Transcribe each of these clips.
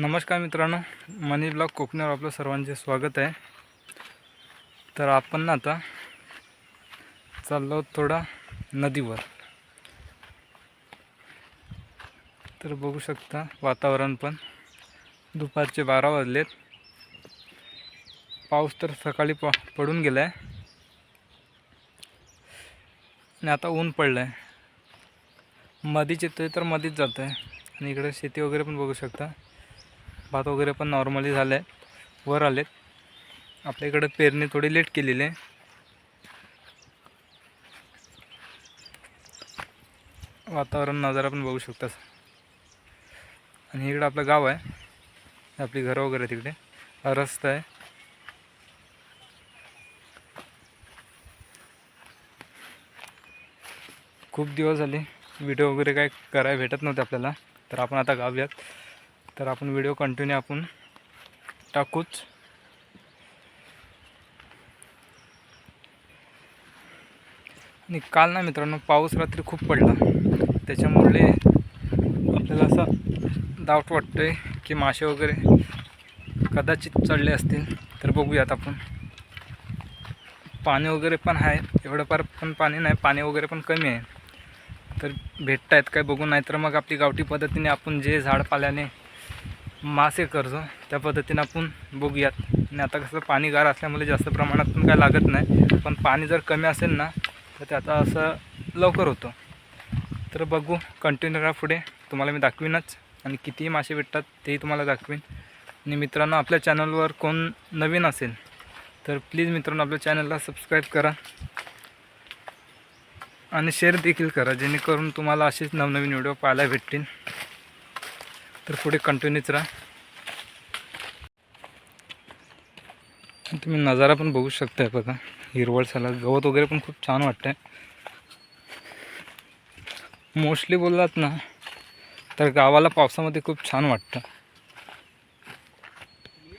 नमस्कार मित्रांनो मनी ब्लॉग कोकणावर आपलं सर्वांचे स्वागत आहे. तर आपण ना आता चाललो थोडा नदीवर. तर बघू शकता वातावरण पण. दुपारचे बारा वाजलेत. पाऊस तर सकाळी प पडून गेला आहे आणि आता ऊन पडलं आहे मधीच येतोय तर मधीच जातं आहे आणि इकडे शेती वगैरे पण बघू शकता. भात वगैरे पण नॉर्मली झालं आहे वर आलेत. आपल्या इकडं पेरणी थोडी लेट केलेली आहे. वातावरण नजारा पण बघू शकता. आणि इकडं आपलं गाव आहे. आपली घरं वगैरे तिकडे. हा रस्ता आहे. खूप दिवस झाले. व्हिडिओ वगैरे काय करायला भेटत नव्हते आपल्याला. तर आपण आता गाऊयात तर आपण व्हिडिओ कंटिन्यू आपण टाकूच. आणि काल ना मित्रांनो पाऊस रात्री खूप पडला. त्याच्यामुळे आपल्याला असं डाऊट वाटतं आहे की मासे वगैरे कदाचित चढले असतील. तर बघूयात आपण. पाणी वगैरे पण आहे. एवढं फार पण पाणी नाही. पाणी वगैरे पण कमी आहे. तर भेटत आहेत काय बघू. नाही तर मग आपली गावठी पद्धतीने आपण जे झाडपाल्याने मासे करतो त्या पद्धतीनं आपण बघूयात. आणि आता कसं पाणी गार असल्यामुळे जास्त प्रमाणात पण काय लागत नाही. पण पाणी जर कमी असेल ना तर ते आता असं लवकर होतं. तर बघू कंटिन्यू करा पुढे. तुम्हाला मी दाखवीनच. आणि कितीही मासे भेटतात तेही तुम्हाला दाखवीन. आणि मित्रांनो आपल्या चॅनलवर कोण नवीन असेल तर प्लीज मित्रांनो आपल्या चॅनलला सबस्क्राईब करा. आणि शेअर देखील करा जेणेकरून तुम्हाला असेच नवनवीन व्हिडिओ पाहायला भेटतील. तर पुढे कंटिन्यूच राहा. तुम्ही नजारा पण बघू शकताय बघा. हिरवळ झाला. गवत वगैरे पण खूप छान वाटतंय. मोस्टली बोललात ना तर गावाला पावसामध्ये खूप छान वाटतं.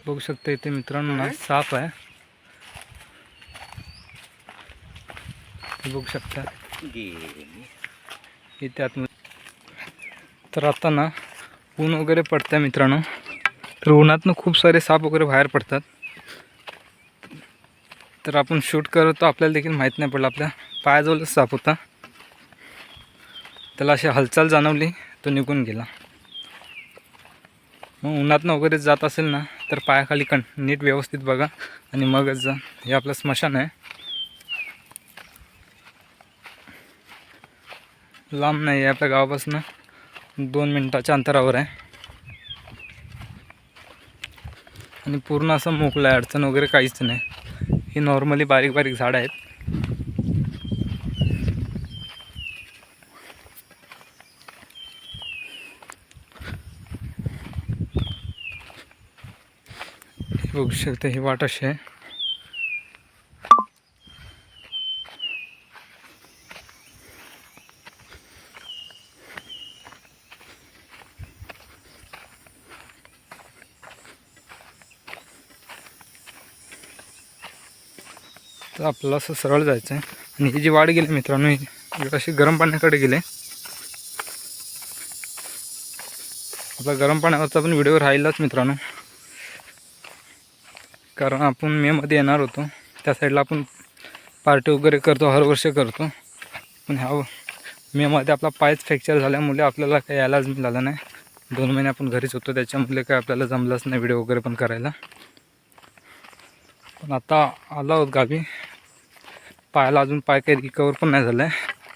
बघू शकता इथे मित्रांनो ना साप आहे. बघू शकता. इथे आतमध्ये. तर आता ना ऊन वगैरे पडतं आहे मित्रांनो. तर उन्हातनं खूप सारे साप वगैरे बाहेर पडतात. तर आपण शूट करतो आपल्याला देखील माहीत नाही पडलं. आपल्या पायाजवळच साप होता. त्याला अशी हालचाल जाणवली तो निघून गेला. मग उन्हातनं वगैरे जात असेल ना तर पायाखाली कण नीट व्यवस्थित बघा आणि मगच जा. हे आपलं स्मशान आहे. लांब नाही आहे आपल्या गावापासून. दोन मिनटाच्या अंतरावर आहे. आणि पूर्ण असं मोकळं आहे अडचण वगैरे काहीच नाही. ही नॉर्मली बारीक बारीक झाडं आहेत. हे बघू शकते ही वाट अशी आहे. आपल्याला असं सरळ जायचं आहे आणि ही जी वाढ गेली मित्रांनो ही अशी गरम पाण्याकडे गेले. आपला गरम पाण्यावरचा पण व्हिडिओ राहिलाच मित्रांनो. कारण आपण मेमध्ये येणार होतो. त्या साईडला आपण पार्टी वगैरे करतो हर वर्ष करतो. पण ह्या मेमध्ये आपला पायच फ्रॅक्चर झाल्यामुळे आपल्याला काही यायलाच मिळालं नाही. दोन महिने आपण घरीच होतो त्याच्यामुळे काय आपल्याला जमलंच नाही व्हिडिओ वगैरे पण करायला. पण आता आला आहोत गावी. पायाला अजून पाय काही रिकवर पण नाही झालं आहे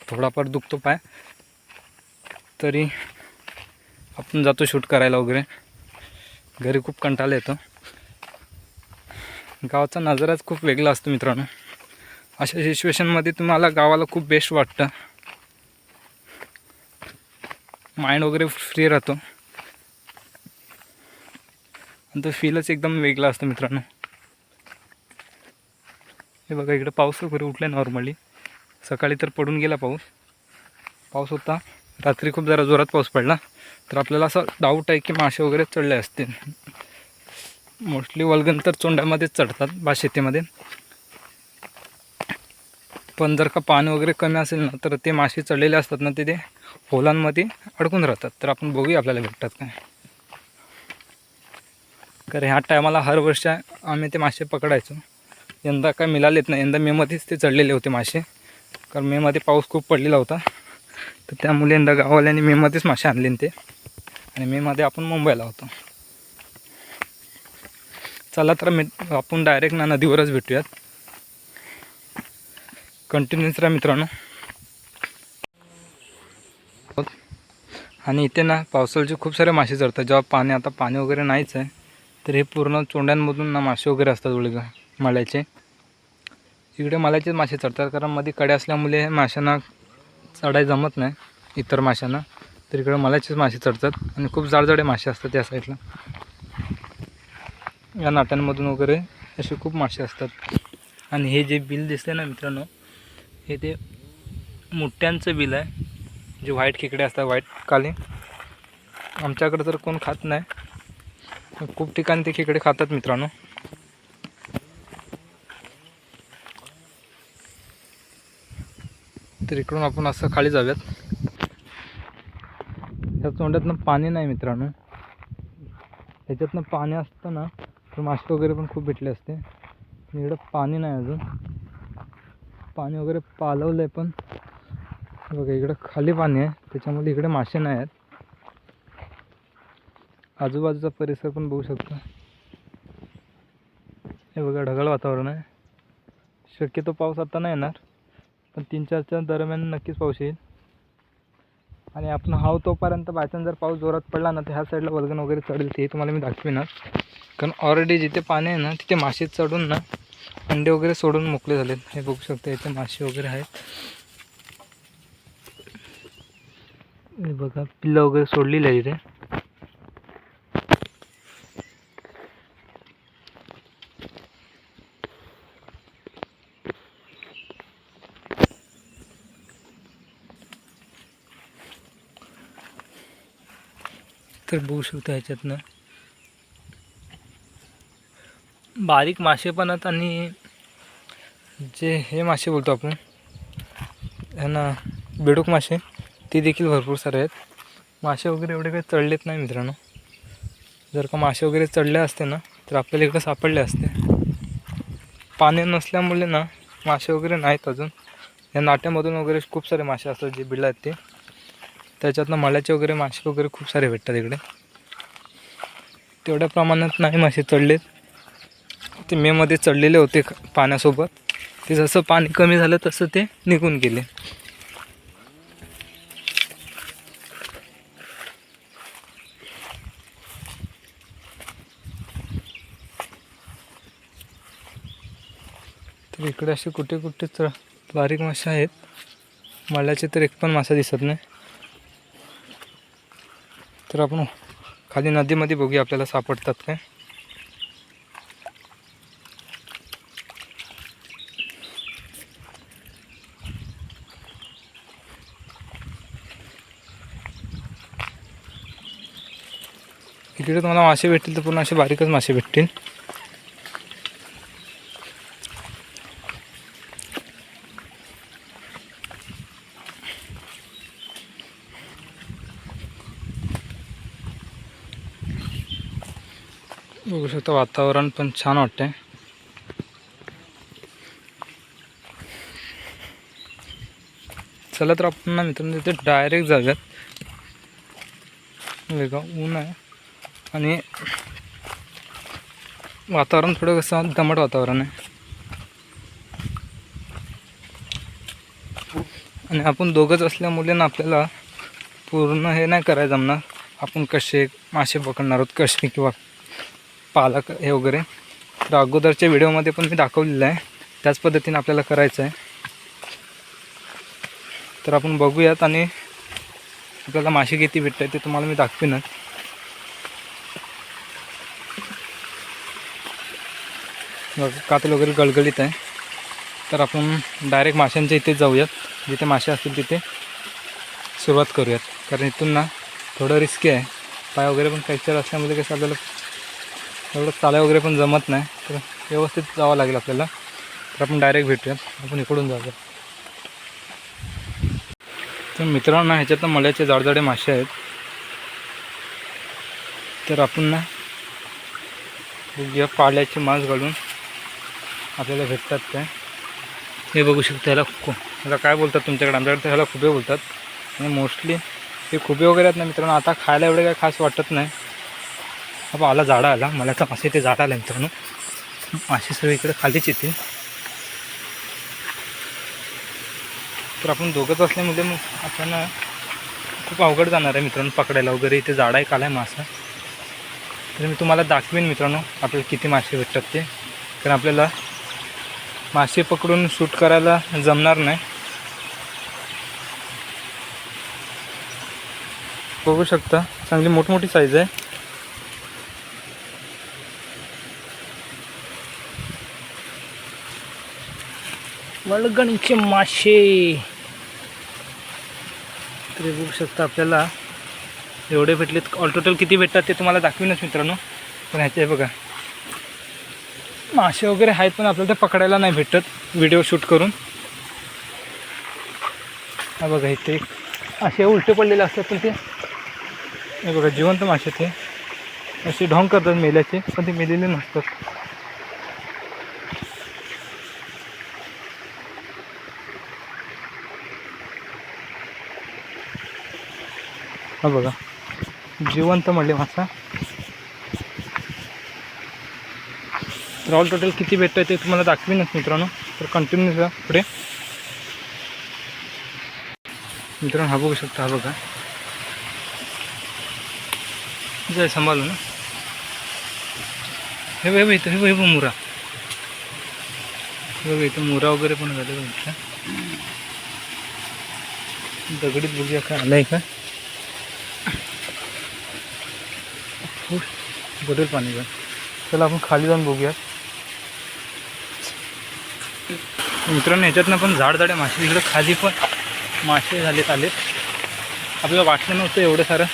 थोडाफार दुखतो पाय. तरी आपण जातो शूट करायला वगैरे. घरी खूप कंटाळा येतो. गावाचा नजाराच खूप वेगळा असतो मित्रांनो. अशा सिच्युएशनमध्ये तुम्हाला गावाला खूप बेस्ट वाटतं. माइंड वगैरे फ्री राहतो. आणि तो फीलच एकदम वेगळा असतो मित्रांनो. हे बघा इकडे पाऊस वगैरे उठला नॉर्मली सकाळी तर पडून गेला पाऊस. पाऊस होता. रात्री खूप जरा जोरात पाऊस पडला. तर आपल्याला असं डाऊट आहे की मासे वगैरे चढले असतील. मोस्टली वल्गन तर चोंड्यामध्येच चढतात बा शेतीमध्ये. पण जर का पाणी वगैरे कमी असेल ना तर ते मासे चढलेले असतात ना ते ते होलांमध्ये अडकून राहतात. तर आपण बघूया आपल्याला भेटतात काय. कारण ह्या टायमाला हर वर्ष आम्ही ते मासे पकडायचो. यंदा काय मिळालेत नाही. यंदा मेमध्येच ते चढलेले होते मासे. कारण मेमध्ये पाऊस खूप पडलेला होता. तर त्यामुळे यंदा गाववाल्यांनी मेमध्येच मासे आणले ते. आणि मेमध्ये आपण मुंबईला होतो. चला तर मी आपण डायरेक्ट ना नदीवरच भेटूयात. कंटिन्यूच राहा मित्रांनो. आणि इथे ना पावसाळ्याचे खूप सारे मासे चढतात. जेव्हा पाणी आता पाणी वगैरे नाहीच आहे तर हे पूर्ण चोंड्यांमधून ना मासे वगैरे असतात उलग. मळ्याचे. इकडे मळ्याचेच मासे चढतात कारण मध्ये कडे असल्यामुळे माशांना चढाय जमत नाही इतर माशांना. तर इकडे मळ्याचेच मासे चढतात आणि खूप जाडजाडे मासे असतात या साईडला. या नाट्यांमधून वगैरे असे खूप मासे असतात. आणि हे जे बिल दिसते ना मित्रांनो हे ते मुठ्यांचं बिल आहे. जे व्हाईट खेकडे असतात व्हाईट काले. आमच्याकडे तर कोण खात नाही. खूप ठिकाणी ते खेकडे खातात मित्रांनो. तर इकडून आपण असं खाली जाऊयात. ह्या तोंडातनं पाणी नाही मित्रांनो. ह्याच्यातनं पाणी असतं ना तर मासे वगैरे पण खूप भेटले असते. इकडं पाणी नाही अजून. पाणी वगैरे पालवलं आहे पण. बघा इकडं खाली पाणी आहे. त्याच्यामुळे इकडे मासे नाही आहेत. आजूबाजूचा परिसर पण बघू शकतो. हे बघा ढगाळ वातावरण आहे. शक्यतो पाऊस आता नाही येणार. पण तीन चारच्या दरम्यान नक्कीच पाऊस येईल. आणि आपण हाव तोपर्यंत बायचान्स जर पाऊस जोरात पडला ना तर ह्या साईडला वल्गन वगैरे चढेल ते तुम्हाला मी दाखविणार कारण ऑलरेडी जिथे पाणी आहे ना तिथे मासे चढून ना अंडे वगैरे सोडून मोकळे झालेत. हे बघू शकता इथे मासे वगैरे आहेत. हे बघा पिल्लं वगैरे सोडलेली आहे इथे. तर बघू शकता ह्याच्यातनं. बारीक मासे पण आहेत आणि जे हे मासे बोलतो आपण ह्यांना बेडूक मासे ते देखील भरपूर सारे आहेत. मासे वगैरे एवढे काही चढलेत नाही मित्रांनो. जर का मासे वगैरे चढले असते ना तर आपल्याला इकडं सापडले असते. पाणी नसल्यामुळे ना मासे वगैरे नाहीत अजून. या नाट्यामधून वगैरे खूप सारे मासे असतात जे बिडला आहेत ते. त्याच्यातनं मळ्याचे वगैरे मासे वगैरे खूप सारे भेटतात इकडे. तेवढ्या प्रमाणात नाही मासे चढलेत. ते मेमध्ये चढलेले होते पाण्यासोबत. ते जसं पाणी कमी झालं तसं ते निघून गेले. तर इकडे असे कुठे कुठे तर बारीक मासे आहेत. मळ्याचे तर एक पण मासा दिसत नाही. तर आपण खाली नदीमध्ये बघूया आपल्याला सापडतात काय. इकडे तुम्हाला मासे भेटतील तर पूर्ण असे बारीकच मासे भेटतील बघू शकता वातावरण पण छान वाटतंय. चला तर आपण मित्रांनो तिथे डायरेक्ट जाऊयात. वेगळं ऊन आहे. आणि वातावरण थोडं कसं दमट वातावरण आहे. आणि आपण दोघंच असल्यामुळे ना आपल्याला पूर्ण हे नाही करायचं जमणार. आपण कसे मासे पकडणार आहोत कसे किंवा पालक हे वगैरे. तर अगोदरच्या व्हिडिओमध्ये पण मी दाखवलेलं आहे. त्याच पद्धतीने आपल्याला करायचं आहे. तर आपण बघूयात आणि आपल्याला मासे किती भेटत ते तुम्हाला मी दाखवीनच कातल वगैरे गळगळीत आहे. तर आपण डायरेक्ट माशांच्या इथे जाऊयात. जिथे मासे असतील तिथे सुरुवात करूयात. कारण इथून ना थोडं रिस्की आहे. पाय वगैरे पण फ्रॅक्चर असल्यामुळे कसं आपल्याला एवढं चालाय वगैरे पण जमत नाही. तर व्यवस्थित जावं लागेल आपल्याला. तर आपण डायरेक्ट भेटूयात. आपण इकडून जाऊया. तर मित्रांनो ह्याच्यात मल्याचे जाडजाडे मासे आहेत. तर आपण ना बघूया पाल्याची मांस घालून आपल्याला भेटतात काय हे बघू शकता ह्याला खो ह्याला काय बोलतात तुमच्याकडे? आमच्याकडे तर ह्याला खुबे बोलतात. आणि मोस्टली हे खुबे वगैरे आहेत ना मित्रांनो आता खायला एवढे काय खास वाटत नाही. हा आला झाडा आला. मला तर मासे ते झाड आला मित्रांनो. मासे सगळे इकडे खालीच येतील. तर आपण दोघंच असल्यामुळे मग आपण खूप अवघड जाणार आहे मित्रांनो पकडायला. वगैरे इथे झाडा एक आला आहे मासा. तर मी तुम्हाला दाखवेन मित्रांनो आपल्याला किती मासे भेटतात ते. कारण आपल्याला मासे पकडून शूट करायला जमणार नाही. बघू शकता चांगली मोठमोठी साईज आहे. वळगणचे मासे. तरी बघू शकता आपल्याला एवढे भेटलेत. ऑल टोटल किती भेटतात ते तुम्हाला दाखवीनच मित्रांनो. पण ह्याचे बघा. मासे वगैरे आहेत पण आपल्याला ते पकडायला नाही भेटत. व्हिडिओ शूट करून. हा बघा इथे. असे उलटे पडलेले असतात पण ते. हे बघा जिवंत मासे ते. असे ढोंग करतात मेल्याचे पण ते मेलेले नसतात. हा बघा. जिवंत म्हणले मासा. तर ऑल टोटल किती भेटतं ते तुम्हाला दाखवीनच मित्रांनो. तर कंटिन्यू जा पुढे. मित्रांनो हा बघू शकता हा बघा. जय सांभाळू ना. हे बघ हे इथं हे बघ हे बघ मुरा. हे बघा इथं मुरा वगैरे पण झाले दगडीत बघूया काय आलंय का? बदल पाणी का चला आपण खाली जाऊन बघूयात. मित्रांनो ह्याच्यातनं पण झाड झाडे मासे इकडं खाली पण मासे झालेत आलेत आपल्याला वाटलं नव्हतं एवढं सारं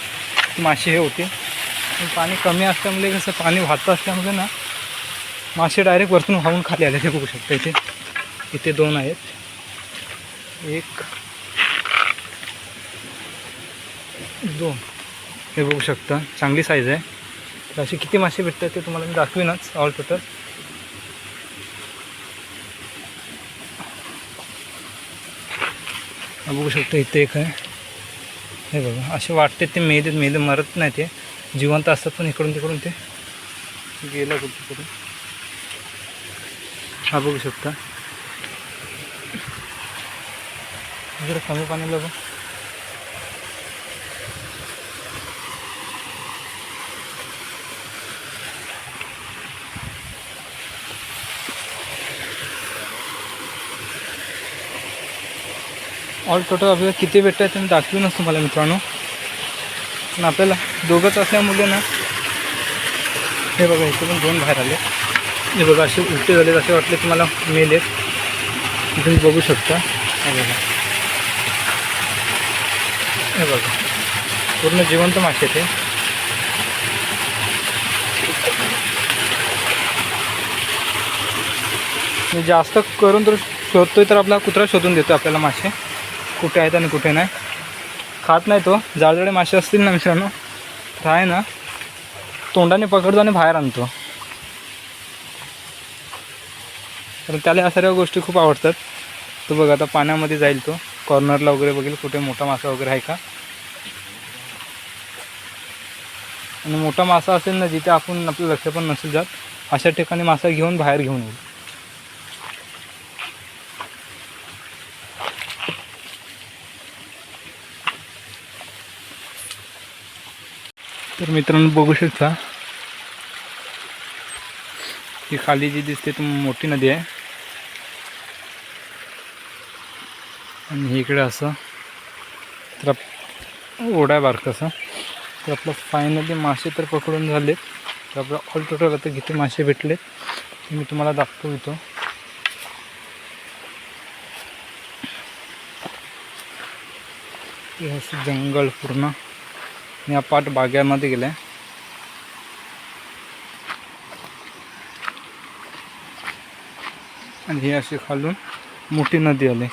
मासे हे होते पण पाणी कमी असल्यामुळे कसं पाणी वाहतं असल्यामुळे ना मासे डायरेक्ट वरतून वाहून खाली आले. ते बघू शकता इथे. इथे दोन आहेत. एक दोन. हे बघू शकता. चांगली साईज आहे. तर असे किती मासे भेटतात ते तुम्हाला मी दाखवीनच ऑल टोटल बघू शकतो इथे एक आहे. हे बघा असे वाटते ते मेदे मेदे मरत नाही ते. जिवंत असतात पण इकडून तिकडून ते. गेलं कुठे कुठे हा बघू शकता. जरा कमी पाणी बघा. ऑल टोटल आपल्याला किती भेटत आहे ते मी दाखवीनच तुम्हाला मित्रांनो. पण आपल्याला दोघंच असल्यामुळे ना हे बघा इथे पण दोन बाहेर आले. हे बघा असे उलटे झाले असे वाटले तुम्हाला मेल. आहेत तुम्ही बघू शकता. हे बघा. हे बघा. पूर्ण जिवंत मासे ते मी जास्त करून तर शोधतोय तर आपला कुत्रा शोधून देतो आपल्याला मासे. कुठे आहेत आणि कुठे नाही. खात नाही तो. जाळजाळे मासे असतील ना मित्रांनो. तर आहे ना. तोंडाने पकडतो आणि बाहेर आणतो. तर त्याला या सर्व गोष्टी खूप आवडतात. तो बघ आता पाण्यामध्ये जाईल तो. कॉर्नरला वगैरे बघेल. कुठे मोठा मासा वगैरे आहे का? आणि मोठा मासा असेल ना जिथे आपण आपलं लक्ष पण नसेल जात अशा ठिकाणी मासा घेऊन बाहेर घेऊन येईल. तर मित्रांनो बघू शकता. ही खाली जी दिसते ती मोठी नदी आहे. आणि इकडे असं तर ओढा आहे बारकासा तर आपलं फायनली मासे तर पकडून झालेत तर आपलं ऑल टोटल आता किती मासे भेटले ते मी तुम्हाला दाखवतो इथं. हे असं जंगल पूर्ण. या पाठ बागेमध्ये गेले. आणि ही अशी खालून मोठी नदी आली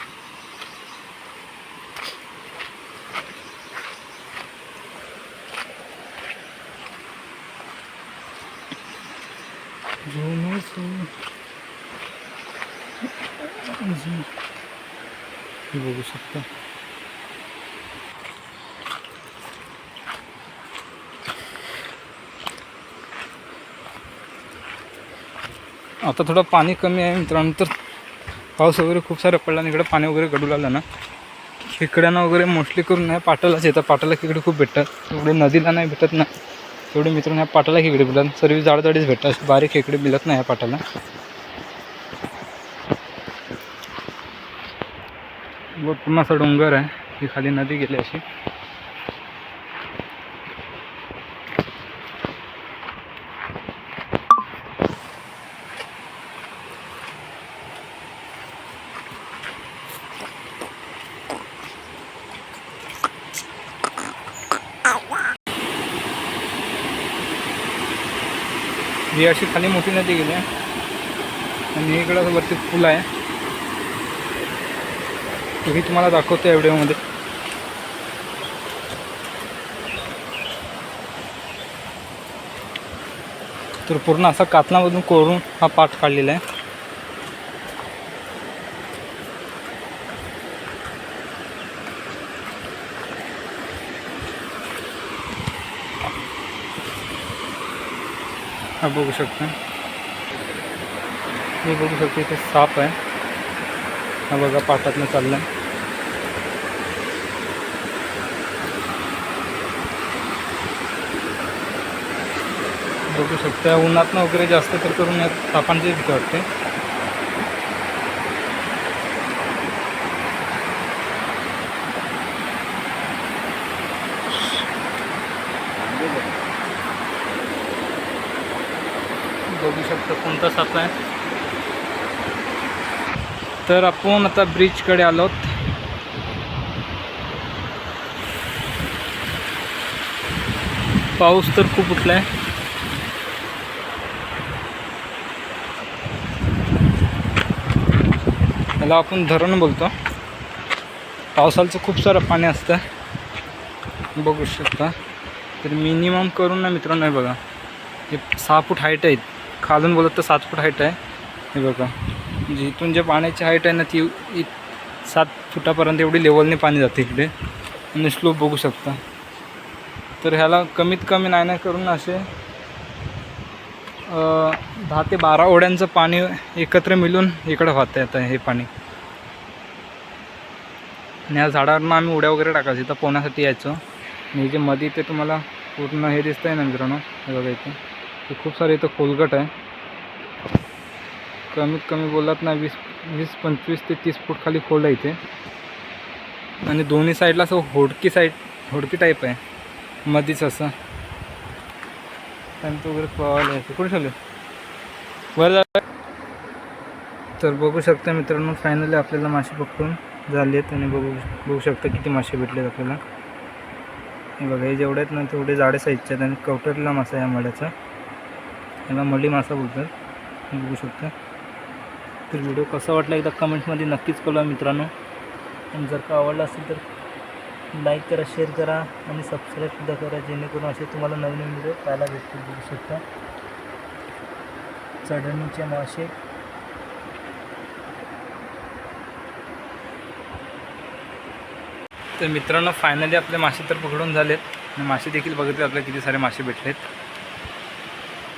जुनं सु- अजून हे बघू शकता आता थोडं पाणी कमी आहे मित्रांनो तर पाऊस वगैरे खूप सारा पडला आणि इकडं पाणी वगैरे गडू लागलं ना. खेकड्यांना वगैरे मोस्टली करून नाही पाटालाच येतात पाटाला खेकडे खूप भेटतात. एवढे नदीला नाही भेटत ना. तेवढे मित्रांनो ह्या पाटाला खेकडे भेटतात. सर्व जाडजाडीच भेटतात. बारीक खेकडे मिळत नाही ह्या पाटाला. व पुन्हा असा डोंगर आहे. ही खाली नदी गेली अशी. ही अशी खाली मोठी नदी गेली आहे. आणि इकडं वरती पूल आहे. मी ही तुम्हाला दाखवतो या व्हिडिओमध्ये. तर पूर्ण असा कातनामधून कोरून हा पाठ काढलेला आहे. हा। बघू शकता हे बघू शकता इथे साप आहे हा बघा पाटातनं सकते बघू शकता उन्हातनं वगैरे जास्त तर करून यात सापांची भीती वाटते तर आपण आता ब्रिजकडे आलोत. पाऊस तर खूप उठलाय. याला आपण धरण बोलतो. पावसाचं खूप सारं पाणी असतं. बघू शकता. तर मिनिमम करून ना मित्रांनो हे बघा. हे सहा फूट हाईट आहेत. खालून बोलत तर सात फूट हाईट आहे. हे बघा. म्हणजे इथून जे पाण्याची हाईट आहे ना ती सात फुटापर्यंत एवढी लेवलने पाणी जाते इकडे. आणि स्लोप बघू शकता. तर ह्याला कमीत कमी नाही नाही करून असे दहा ते बारा ओढ्यांचं पाणी एकत्र मिळून इकडं वाहतं येतं हे पाणी. आणि ह्या झाडावरनं आम्ही उड्या वगैरे टाकायचो इथं पोहण्यासाठी यायचो. आणि जे मध्ये ते तुम्हाला पूर्ण हे दिसतंय ना मित्रांनो हे बघा ते खूप सारे इथं खोलगट आहे. कमीत कमी बोललात ना वीस वीस पंचवीस ते तीस फूट खाली खोल आहे इथे. आणि दोन्ही साईडला असं होडकी साईड होडकी टाईप आहे. मधीच असं. त्यांचं वगैरे पवायला कुठे ठेवले वर तर बघू शकता मित्रांनो फायनली आपल्याला मासे पकडून झाले आहेत आणि बघू बघू शकता किती मासे भेटलेत आपल्याला. हे बघा हे जेवढे आहेत ना तेवढे जाडे साईजचे आहेत. आणि कवटरला मासा आहे या मड्याचा याला मली मासा बोलतात. बघू शकता. तर व्हिडिओ कसा वाटला एकदा कमेंट्समध्ये नक्कीच कळवा मित्रांनो. आणि जर का आवडला असेल तर लाईक करा शेअर करा आणि सबस्क्राईबसुद्धा करा जेणेकरून असे तुम्हाला नवीन नवीन व्हिडिओ पाहायला भेटतील. बघू शकता. चढणीचे मासे. तर मित्रांनो फायनली आपले मासे तर पकडून झालेत. आणि मासे देखील बघितले आपल्याला किती सारे मासे भेटलेत.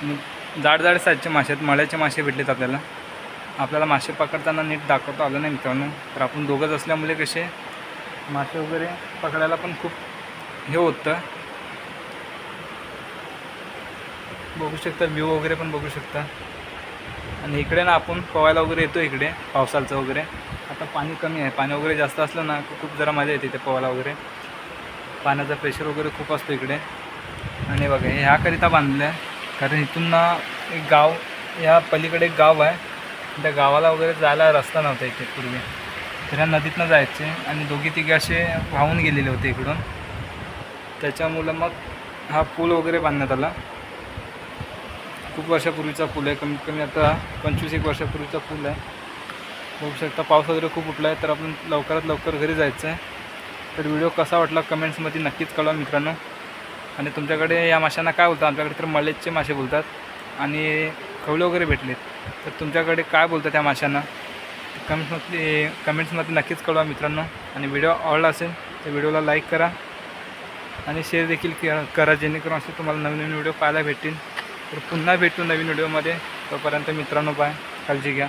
आणि जाड जाड साईजचे मासे आहेत मळ्याचे मासे भेटलेत आपल्याला. आपल्याला मासे पकडताना नीट दाखवता आलं नाही मित्रांनो. तर आपण दोघंच असल्यामुळे कसे मासे वगैरे पकडायला पण खूप हे होतं. बघू शकता व्ह्यू वगैरे पण बघू शकता. आणि इकडे ना आपण पोहायला वगैरे येतो इकडे पावसाचं वगैरे. आता पाणी कमी आहे. पाणी वगैरे जास्त असलं ना खूप जरा मजा येते इथे पोहायला वगैरे. पाण्याचा प्रेशर वगैरे खूप असतो इकडे. आणि बघा ह्याकरिता बांधलं आहे कारण इथून ना एक गाव या पलीकडे एक गाव आहे. त्या गावाला वगैरे जायला रस्ता नव्हता इथे पूर्वी. तर ह्या नदीतनं जायचे आणि दोघी तिघे असे वाहून गेलेले होते इकडून. त्याच्यामुळं मग हा पूल वगैरे बांधण्यात आला. खूप वर्षापूर्वीचा पूल आहे. कमीत कमी आता पंचवीस एक वर्षापूर्वीचा पूल आहे. बघू शकता पाऊस वगैरे खूप उठला आहे तर आपण लवकरात लवकर घरी जायचं आहे तर व्हिडिओ कसा वाटला कमेंट्समध्ये नक्कीच कळवा मित्रांनो. आणि तुमच्याकडे या माशांना काय बोलतात? आमच्याकडे तर मलेजचे मासे बोलतात. आणि खवले वगैरे भेटलेत. तर तुमच्याकडे काय बोलतं त्या माशांना? कमेंट्समध्ये कमेंट्समध्ये नक्कीच कळवा मित्रांनो. आणि व्हिडिओ आवडला असेल तर व्हिडिओला लाईक करा. आणि शेअर देखील क- करा जेणेकरून असे तुम्हाला नवीन नवीन व्हिडिओ पाहायला भेटतील. तर पुन्हा भेटू नवीन व्हिडिओमध्ये. तोपर्यंत मित्रांनो बाय काळजी घ्या.